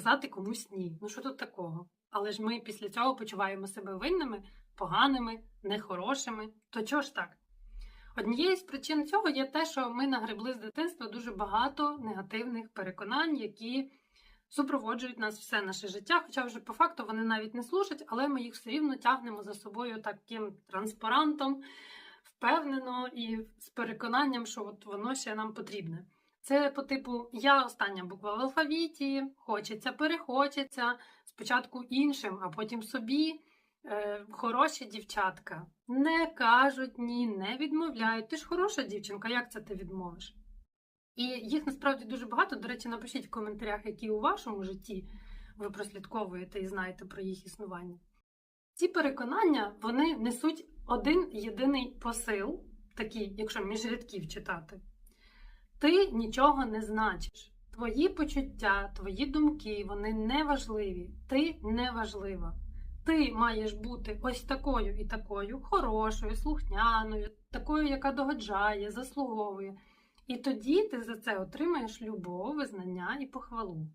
сказати комусь ні. Ну що тут такого? Але ж ми після цього почуваємо себе винними, поганими, нехорошими. То чого ж так? Однією з причин цього є те, що ми нагребли з дитинства дуже багато негативних переконань, які супроводжують нас все наше життя. Хоча вже по факту вони навіть не служать, але ми їх все рівно тягнемо за собою таким транспарантом, впевнено і з переконанням, що от воно ще нам потрібне. Це по типу я остання буква в алфавіті, хочеться, перехочеться, спочатку іншим, а потім собі. Е, хороші дівчатка не кажуть ні, не відмовляють. Ти ж хороша дівчинка, як це ти відмовиш? І їх насправді дуже багато. До речі, напишіть в коментарях, які у вашому житті ви прослідковуєте і знаєте про їх існування. Ці переконання вони несуть один єдиний посил, такий, якщо між рядків читати. Ти нічого не значиш. Твої почуття, твої думки, вони не важливі. Ти не важлива. Ти маєш бути ось такою і такою, хорошою, слухняною, такою, яка догоджає, заслуговує. І тоді ти за це отримаєш любов, визнання і похвалу.